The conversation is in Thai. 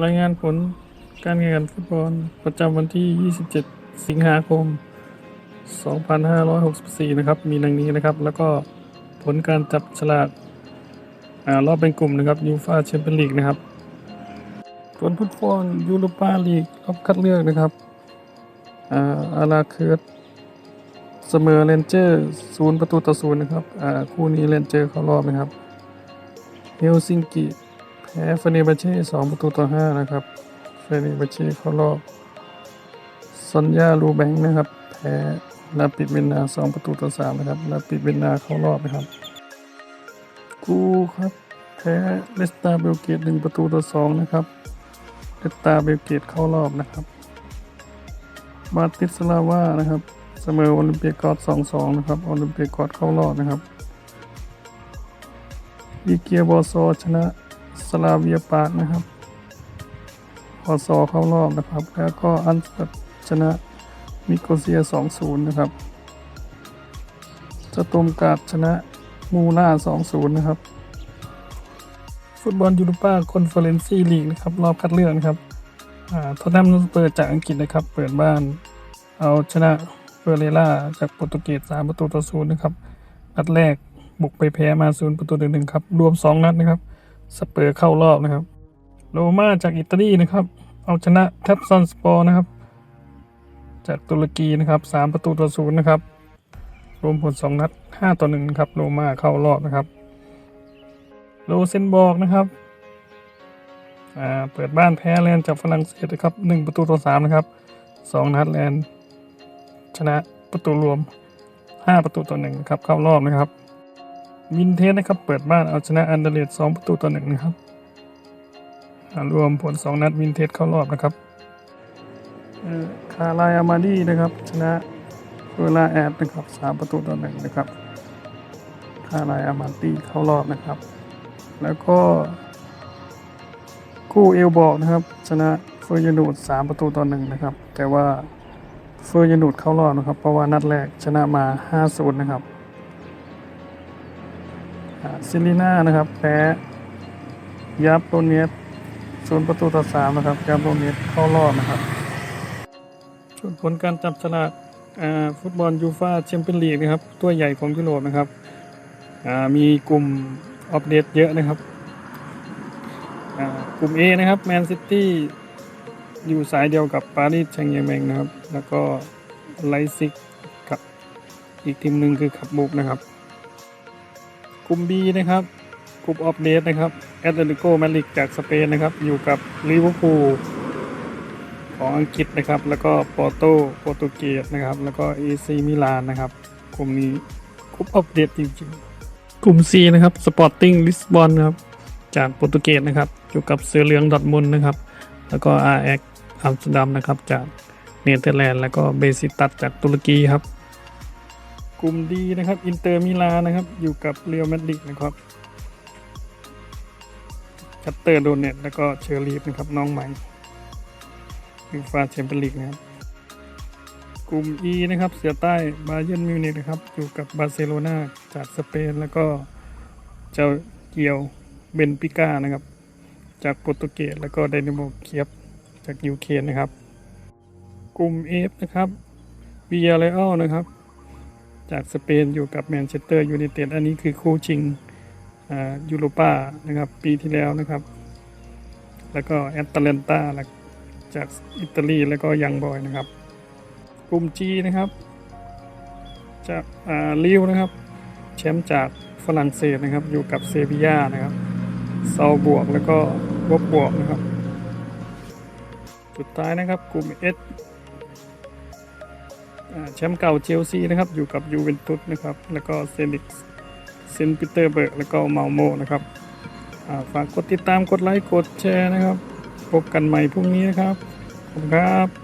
รายงานผลการแข่งขันฟุตบอลประจำวันที่ 27 สิงหาคม 2564 นะครับ มีดังนี้นะครับ แล้วก็ผลการจับฉลากอรอบเป็นกลุ่มนะครับยูฟาแชมเปี้ยนลีกนะครับผลฟุตบอลยูโรปาลีกรอบคัดเลือกนะครับอาราเคิร์ดเสมอเรนเจอร์ศูนย์ประตูต่อศูนย์นะครับอ่าคู่นี้เรนเจอร์เข้ารอบนะครับเฮลซิงกิ แพ้เฟเนบาเช่สองประตูต่อห้านะครับเฟเนบาเช่เข้ารอบซอนยาลูแบงค์นะครับ แพ้ลาปิดเวนนาสองประตูต่อสามนะครับลาปิดเวนนาเข้ารอบนะครับ กูครับแพ้เลสตาเบลเกตหนึ่งประตูต่อสองนะครับเลสตาเบลเกตเข้ารอบนะครับบาติสลาวานะครับเสมอโอลิมเปียกอสสองสองนะครับโอลิมเปียกอสเข้ารอบนะครับอีเกียบอซอชนะ สลาเวียปากนะครับบอซอเข้ารอบนะครับ แล้วก็อันสตัดชนะมิโกเซียสองศูนย์นะครับสตมการ์ดชนะมูน่าสองศูนย์นะครับ ฟุตบอลยูโรปาคอนเฟอเรนซีลีกนะครับ รอบคัดเลือกนะครับทอตแนมเปิดจากอังกฤษนะครับ เปิดบ้าน เอาชนะเฟอเรล่าจากโปรตุเกสสามประตูต่อศูนย์นะครับ นัดแรกบุกไปแพ้มาศูนย์ประตูต่อหนึ่งครับ รวมสองนัดนะครับ สเปอร์เข้ารอบนะครับโรม่าจากอิตาลีนะครับ เอาชนะแทบซอนสปอร์นะครับ จากตุรกีนะครับสามประตูต่อศูนย์นะครับ รวมผลสองนัดห้าต่อหนึ่งครับโรม่าเข้ารอบนะครับโรเซนบอร์กนะครับเปิดบ้านแพ้แลนด์จากฝรั่งเศสนะครับหนึ่งประตูต่อสามนะครับสองนัดแลนด์ชนะประตูรวมห้าประตูต่อหนึ่งนะครับเข้ารอบนะครับ วินเทสนะครับ เปิดบ้านเอาชนะอันเดเลดสองประตูต่อหนึ่งนะครับรวมผลสองนัดวินเทสเข้ารอบนะครับคาร์ไลอามาดีนะครับ ชนะเวลาแอดนะครับสามประตูต่อหนึ่งนะครับคาร์ไลอามาดีเข้ารอบนะครับ แล้วก็ คู่เอลบอกนะครับ ชนะเฟอร์ยานูดสามประตูต่อหนึ่งนะครับ แต่ว่าเฟอร์ยานูดเข้ารอบนะครับ เพราะว่านัดแรกชนะมาห้าศูนย์นะครับ ซิลิน่านะครับ แพ้ยับโรเนสศูนย์ประตูต่อสามนะครับยับโรเนสเข้ารอบนะครับส่วนผลการจับฉลากฟุตบอลยูฟาแชมเปี้ยนลีกนะครับ ตัวใหญ่ของยุโรปนะครับมีกลุ่มอัปเดตเยอะนะครับกลุ่ม A นะครับแมนซิตี้อยู่สายเดียวกับปารีสแชงเยร์แมงนะครับ แล้วก็ไลซิกกับอีกทีมหนึ่งคือขับบุกนะครับ ลุ่ม B นะครับกลุ่มอัปเดตนะครับแอตเลติโกมาดริดจากสเปนนะครับ อยู่กับลิเวอร์พูลของอังกฤษนะครับ แล้วก็ปอร์โตโปรตุเกสนะครับ แล้วก็เอซีมิลานนะครับกลุ่มนี้กลุ่มอัปเดตจริงๆ กลุ่ม C นะครับ Sporting Lisbon นะครับจากโปรตุเกสนะครับ อยู่กับเสือเหลืองดอทมุนนะครับ แล้วก็อาร์เอัมสเตอร์ดัมนะครับจากเนเธอร์แลนด์แล้วก็เบซิตัสจากตุรกีครับ กลุ่ม D นะครับ อินเตอร์มิลานนะครับ อยู่กับเรอัลมาดริดนะครับชัตเตอร์โดเนตแล้วก็เชอร์ลีฟนะครับน้องใหม่ยูฟาแชมเปี้ยนลีกนะครับ กลุ่ม E นะครับ เสือใต้บาเยิร์นมิวนิกนะครับ อยู่กับบาร์เซโลนาจากสเปน แล้วก็เจ้าเกียวเบนปิก้านะครับ จากโปรตุเกสแล้วก็ไดนาโมเคียบจากยูเครนนะครับ กลุ่ม F นะครับวิยาเลอัลนะครับ จากสเปนอยู่กับแมนเชสเตอร์ยูไนเต็ดอันนี้คือคู่ชิงยูโรปานะครับปีที่แล้วนะครับ แล้วก็แอตแลนตาจากอิตาลีแล้วก็ยังบอยนะครับ กลุ่ม G นะครับจากลิวนะครับแชมป์จากฝรั่งเศสนะครับอยู่กับเซบียานะครับเซาบวกแล้วก็วบบวกนะครับ สุดท้ายนะครับกลุ่ม S อ่า แชมป์เก่าเชลซีนะครับ อยู่กับยูเวนตุสนะครับ แล้วก็เซนิกเซนต์ปีเตอร์เบิร์กแล้วก็เมาโมนะครับฝากกดติดตามกดไลค์กดแชร์นะครับ พบกันใหม่พรุ่งนี้นะครับ ขอบคุณครับ